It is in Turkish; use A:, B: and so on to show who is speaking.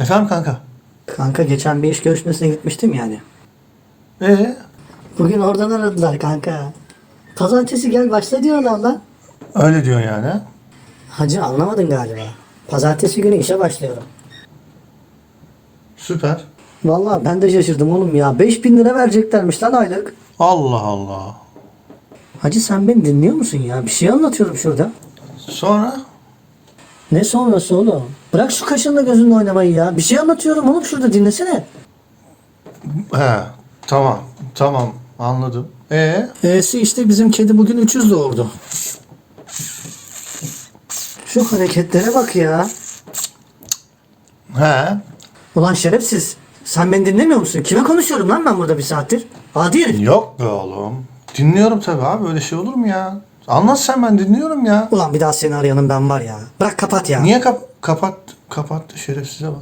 A: Efendim kanka?
B: Kanka geçen bir iş görüşmesine gitmiştim yani.
A: Ee,
B: Bugün oradan aradılar kanka. Pazartesi gel başla diyorlar lan.
A: öyle diyorsun yani. ha?
B: Hacı anlamadın galiba. Pazartesi günü işe başlıyorum.
A: Süper.
B: Vallahi ben de şaşırdım oğlum ya. 5000 lira vereceklermiş lan aylık.
A: Allah Allah.
B: Hacı sen beni dinliyor musun ya? Bir şey anlatıyorum şurada.
A: Sonra?
B: Ne sonrası oğlum? Bırak şu kaşınla gözünle oynamayı ya. Bir şey anlatıyorum oğlum şurada dinlesene.
A: He, tamam. Tamam. Anladım. Ee?
B: E'si işte bizim kedi bugün 300 doğurdu. Şu hareketlere bak ya.
A: He.
B: Ulan şerefsiz. Sen beni dinlemiyor musun? Kime konuşuyorum lan ben burada bir saattir? Adi herif.
A: Yok be oğlum. Dinliyorum tabii abi. Öyle şey olur mu ya? Anlat sen ben dinliyorum ya.
B: Ulan bir daha seni arayanım ben var ya. Bırak kapat ya.
A: Niye kap kapat kapat şerefsize bak.